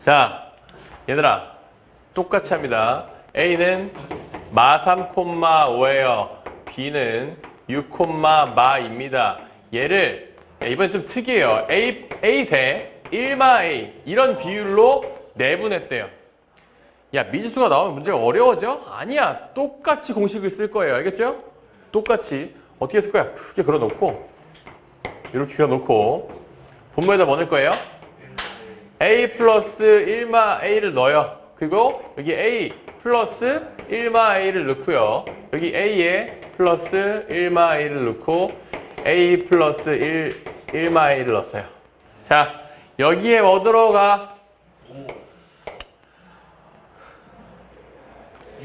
자, 얘들아, 똑같이 합니다. A는 마 3, 5예요. B는 6, 마입니다. 얘를 야, 이번엔 좀 특이해요. A, A 대 1마 A 이런 비율로 내분했대요. 야, 미지수가 나오면 문제가 어려워져? 아니야. 똑같이 공식을 쓸 거예요. 알겠죠? 똑같이. 어떻게 쓸 거야? 크게 걸어놓고 이렇게 그려놓고 분모에다 뭐 넣을 거예요? A 플러스 1마 a를 넣어요. 그리고 여기 a 플러스 1마 a를 넣고요. 여기 a에 플러스 1마 a를 넣고 a 플러스 1, 1마 a를 넣었어요. 자, 여기에 뭐 들어가?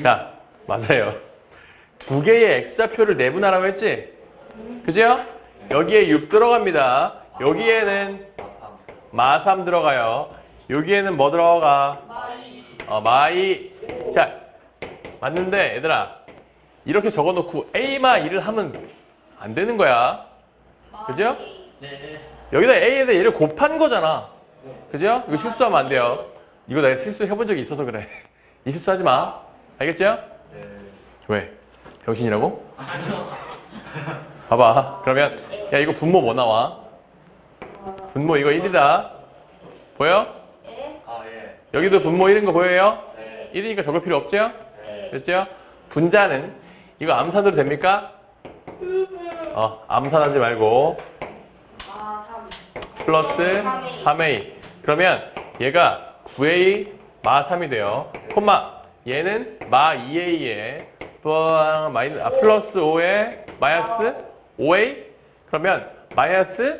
자, 맞아요. 두 개의 x좌표를 내분하라고 했지? 그죠? 여기에 6 들어갑니다. 여기에는 마3 들어가요. 여기에는 뭐 들어가? 어, 마이. 자, 맞는데 얘들아 이렇게 적어놓고 A마 2를 하면 안 되는 거야. 그죠? 네. 여기다 A에다 얘를 곱한 거잖아. 그죠? 이거 실수하면 안 돼요. 이거 내가 실수해본 적이 있어서 그래. 이 실수하지 마. 알겠죠? 네. 왜? 병신이라고? 봐봐. 그러면 야 이거 분모 뭐 나와? 분모 이거 1이다. 보여? 아 예. 여기도 분모 1인 거 보여요? 네. 1이니까 적을 필요 없죠? 네. 됐죠? 분자는 이거 암산으로 됩니까? 어, 암산하지 말고 플러스 3a. 그러면 얘가 9a 마 3이 돼요. 콤마 얘는 마 2a에 마이너 아, 플러스 5에 마이너스 5a 그러면 마이너스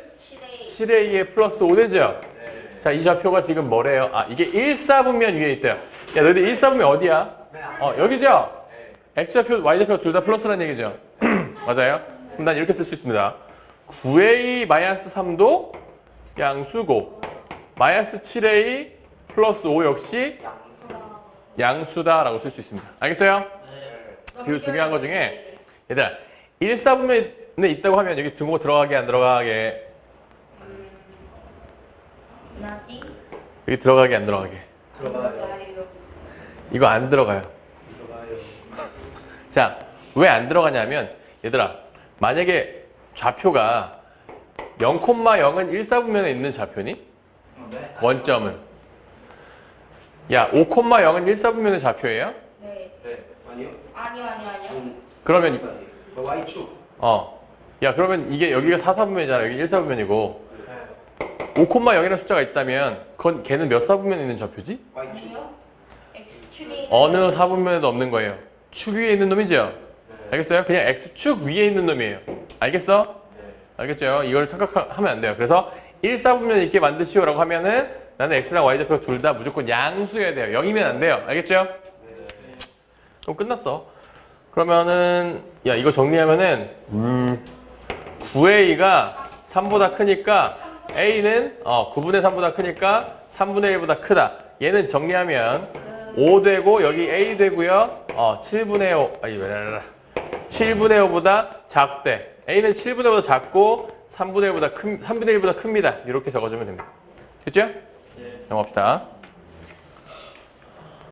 7a에 플러스 5 되죠? 네. 자, 이 좌표가 지금 뭐래요? 아, 이게 1사분면 위에 있대요. 야, 너희들 1사분면 어디야? 어, 여기죠? x좌표, y좌표 둘 다 플러스라는 얘기죠? 맞아요? 그럼 난 이렇게 쓸 수 있습니다. 9a 마이너스 3도 양수고 마이너스 7a 플러스 5 역시 양수다라고 쓸 수 있습니다. 알겠어요? 그리고 중요한 거 중에 얘들아 1사분면에 있다고 하면 여기 등호 들어가게 안 들어가게 여기 들어가게 안 들어가게 들어가요. 이거 안 들어가요. 들어가요. 자, 왜 안 들어가냐면 얘들아 만약에 좌표가 0,0은 1사분면에 있는 좌표니? 네. 원점은 야 5,0은 1사분면의 좌표예요? 네. 아니요. 아니요, 아니요, 아니요. 그러면 이- 그 Y축. 어. 야 그러면 이게 여기가 4사분면이잖아. 여기 1사분면이고 네. 5,0이라는 숫자가 있다면 그건 걔는 몇 사분면에 있는 좌표지? Y축. 아니요. X축이 어느 사분면에도 없는 거예요. 축 위에 있는 놈이죠? 네. 알겠어요? 그냥 X축 위에 있는 놈이에요. 알겠어? 네. 알겠죠? 이걸 착각하면 안 돼요. 그래서 1사분면 있게 만드시오 라고 하면은 나는 X랑 Y좌표 둘 다 무조건 양수여야 돼요. 0이면 안 돼요. 알겠죠? 네. 그럼 끝났어. 그러면은 야 이거 정리하면은 음 9A가 3보다 크니까 A는 어 9분의 3보다 크니까 3분의 1보다 크다. 얘는 정리하면 5 되고 여기 A 되고요. 어 7분의 5 아니 왜라라 7분의 5보다 작대. A는 7분의 5보다 작고 3분의 1보다 큰 3분의 1보다 큽니다. 이렇게 적어주면 됩니다. 됐죠? 네. 넘어갑시다.